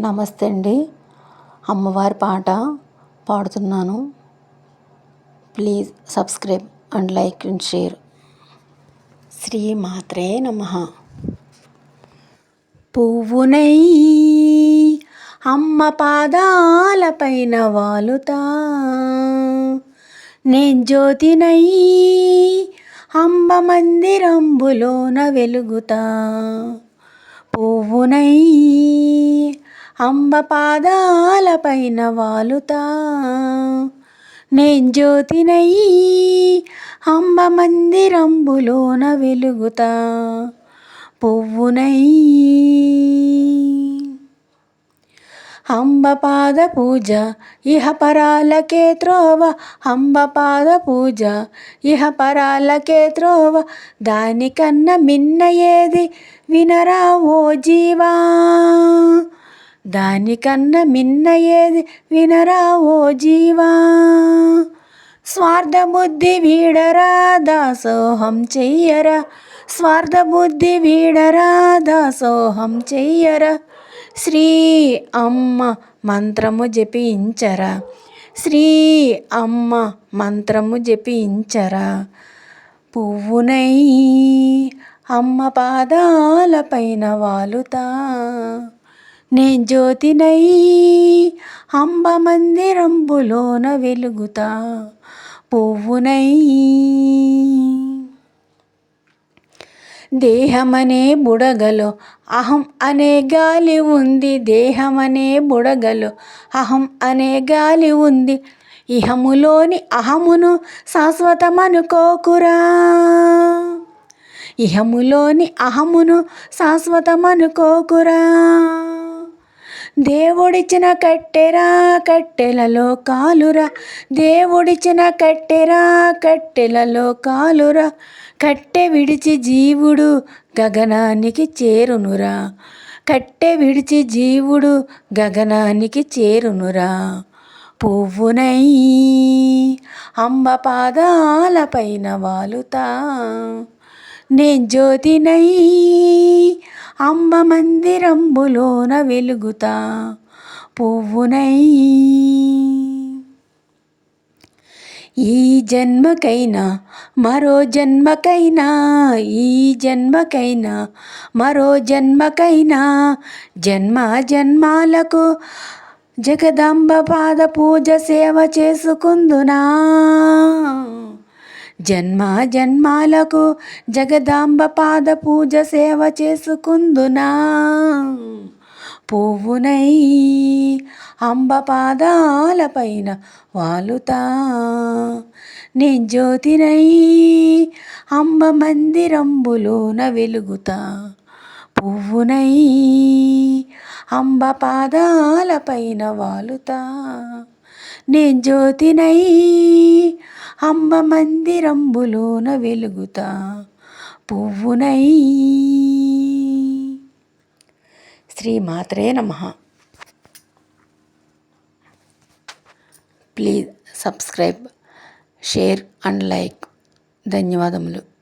నమస్తే అండి. అమ్మవారి పాట పాడుతున్నాను. Please subscribe and like and share. Shri మాత్రే నమ. పువ్వునై అమ్మ పాదాలపైన వాలుతా. నేను జ్యోతినై అంబ మందిరంబులోన వెలుగుతా. పువ్వునై అంబ పాదాలపైన వాలుతా. నేను జ్యోతినై అంబ మందిరంబులోన వెలుగుతా. పువ్వునై అంబ పాద పూజ ఇహ పరాలకే త్రోవ అంబ పాద పూజ ఇహ పరాలకే త్రోవ. దానికన్నా మిన్న ఏది వినరా ఓ జీవా. దానికన్నా మిన్న ఏది వినరా ఓ జీవా? స్వార్థ బుద్ధి వీడరా దాసోహం చెయ్యరా? స్వార్థ బుద్ధి వీడరా దాసోహం చెయ్యరా? శ్రీ అమ్మ మంత్రము జపించరా? శ్రీ అమ్మ మంత్రము జపించరా? పువ్వునై అమ్మ పాదాలపైన వాలుతా. నే జ్యోతినై అంబ మందిరంబులోన వెలుగుతా పువ్వునై. దేహమనే బుడగలో అహం అనే గాలి ఉంది దేహమనే బుడగలో అహం అనే గాలి ఉంది. ఇహములోని అహమును శాశ్వతమనుకోకురా. ఇహములోని అహమును శాశ్వతమనుకోకురా. దేవుడిచ్చిన కట్టెరా కట్టెలలో కాలురా. దేవుడిచ్చిన కట్టెరా కట్టెలలో కాలురా. కట్టె విడిచి జీవుడు గగనానికి చేరునురా. కట్టె విడిచి జీవుడు గగనానికి చేరునురా. పువ్వునై అంబ పాదాలపైన వాలుతా. నేను జ్యోతినై అంబ మందిరంబులోన వెలుగుతా పువ్వునై. ఈ జన్మకైనా మరో జన్మకైనా ఈ జన్మకైనా మరో జన్మకైనా జన్మ జన్మాలకు జగదంబ పాద పూజ సేవ చేసుకుందునా. జన్మ జన్మాలకు జగదాంబ పాద పూజ సేవ చేసుకుందునా. పువ్వునై అంబ పాదాలపైన వాలుతా. నేను జ్యోతినై అంబ మందిరంబులోన వెలుగుతా. పువ్వునై అంబ పాదాలపైన వాలుతా. నేను జ్యోతినై అంబ మందిరంబులోన వెలుగుతా పువ్వునై. శ్రీ మాత్రే నమ. Please subscribe share and like. ధన్యవాదములు.